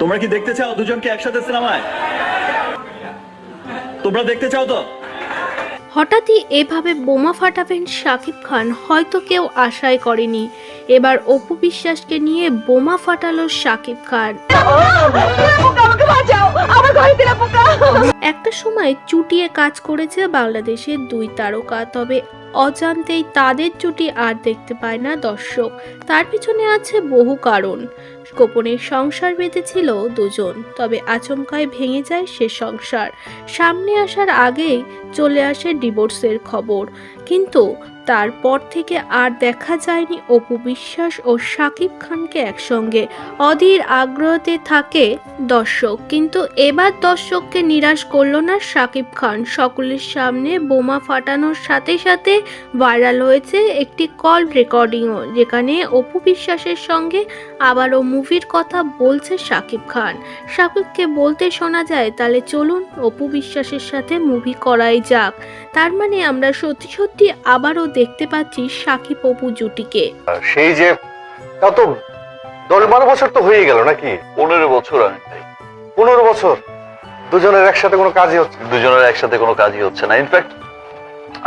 তোমরা কি দেখতে চাও দুজনকে একসাথে সিনেমায়? তোমরা দেখতে চাও তো? হঠাৎই এভাবে বোমা ফাটাবেন শাকিব খান হয়তো কেউ আশাই করেনি। এবার অপু বিশ্বাসকে নিয়ে বোমা ফাটালো শাকিব খান। একটা সময় চুটিয়ে কাজ করেছে বাংলাদেশের দুই তারকা, তবে অজান্তেই তাদের জুটি আর দেখতে পায় না দর্শক। তার পিছনে আছে বহু কারণ। গোপনে সংসার বেঁধেছিল দুজন, তবে আচমকায় ভেঙে যায় সে সংসার। সামনে আসার আগেই চলে আসে ডিভোর্সের খবর। কিন্তু তারপর থেকে আর দেখা যায়নি অপু বিশ্বাস ও শাকিব খানকে একসঙ্গে। অধীর আগ্রহতে থাকে দর্শক, কিন্তু এবার দর্শককে নিরাশ করল না শাকিব খান। সকলের সামনে বোমা ফাটানোর সাথে সাথে ভাইরাল হয়েছে একটি কল রেকর্ডিংও, যেখানে অপু বিশ্বাসের সঙ্গে আবারও মুভির কথা বলছে শাকিব খান। শাকিবকে বলতে শোনা যায়, তাহলে চলুন অপু বিশ্বাসের সাথে মুভি করাই যাক। তার মানে আমরা সত্যি সত্যি আবারও দেখতে পাচ্ছি শাকিব অপু জুটিকে। সেই যে তাও তো দশ বারো বছর তো হয়ে গেল নাকি? পনেরো বছর আমি ভাই পনেরো বছর? দুজনের একসাথে কোনো কাজই হচ্ছে দুজনের একসাথে কোনো কাজই হচ্ছে না। ইনফ্যাক্ট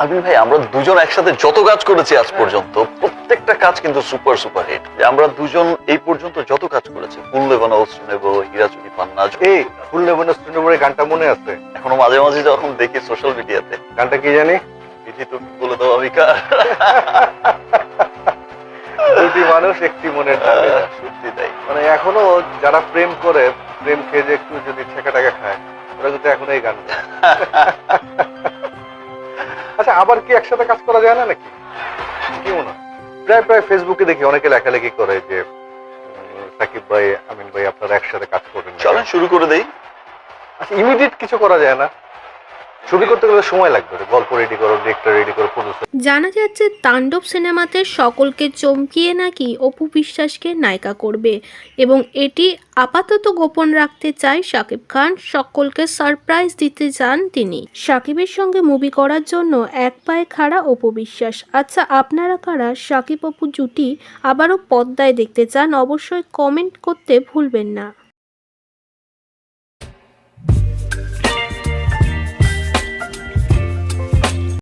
আমি ভাই আমরা দুজন একসাথে যত কাজ করেছি আজ পর্যন্ত প্রত্যেকটা কাজ কিন্তু সুপার সুপার হিট আমরা দুজন এই পর্যন্ত যত কাজ করেছি ফুল নেব না অস্ত্র নেব হীরাচুরি পান্না এই ফুল লেবন স্টুডিওর গানটা মনে আছে? এখনও মাঝে মাঝে যখন দেখি সোশ্যাল মিডিয়াতে গানটা কি জানি? তুমি বলে দাও দুটি মানুষ একটি মনের সত্যি তাই। মানে এখনও যারা প্রেম করে প্রেম খেয়ে যে একটু যদি টাকা খায় ওরা কিন্তু এখন এই গান আচ্ছা আবার কি একসাথে কাজ করা যায় না নাকি? কি মনে হয়? প্রায় প্রায় ফেসবুকে দেখি অনেকে লেখালেখি করে যে সাকিব ভাই আমিন ভাই আপনারা একসাথে কাজ করবেন। চলেন শুরু করে দেই। আচ্ছা ইমিডিয়েট কিছু করা যায় না? ছবি করতে গেলে সময় লাগবে গল্প রেডি করো ডিরেক্টর রেডি করো প্রডিউসার জানা যাচ্ছে তাণ্ডব সিনেমাতে সকলকে চমকিয়ে নাকি অপু বিশ্বাসকে নায়িকা করবে এবং এটি আপাতত গোপন রাখতে চায় শাকিব খান। সকলকে সারপ্রাইজ দিতে চান তিনি। শাকিবের সঙ্গে মুভি করার জন্য এক পায়ে খাড়া অপু বিশ্বাস। আচ্ছা আপনারা কারা? শাকিব অপু জুটি আবারও পদ্মায় দেখতে চান? অবশ্যই কমেন্ট করতে ভুলবেন না।